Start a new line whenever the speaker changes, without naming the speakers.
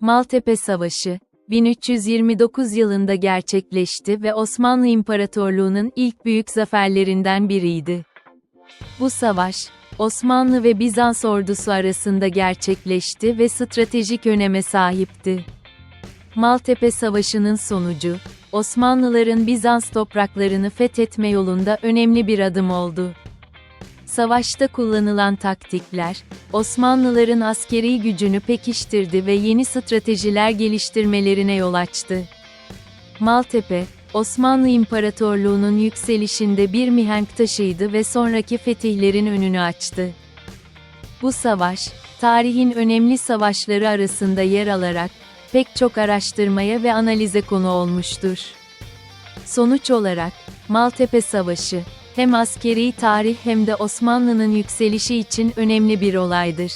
Maltepe Savaşı, 1329 yılında gerçekleşti ve Osmanlı İmparatorluğu'nun ilk büyük zaferlerinden biriydi. Bu savaş, Osmanlı ve Bizans ordusu arasında gerçekleşti ve stratejik öneme sahipti. Maltepe Savaşı'nın sonucu, Osmanlıların Bizans topraklarını fethetme yolunda önemli bir adım oldu. Savaşta kullanılan taktikler, Osmanlıların askeri gücünü pekiştirdi ve yeni stratejiler geliştirmelerine yol açtı. Maltepe, Osmanlı İmparatorluğu'nun yükselişinde bir mihenk taşıydı ve sonraki fetihlerin önünü açtı. Bu savaş, tarihin önemli savaşları arasında yer alarak, pek çok araştırmaya ve analize konu olmuştur. Sonuç olarak, Maltepe Savaşı, hem askeri tarih hem de Osmanlı'nın yükselişi için önemli bir olaydır.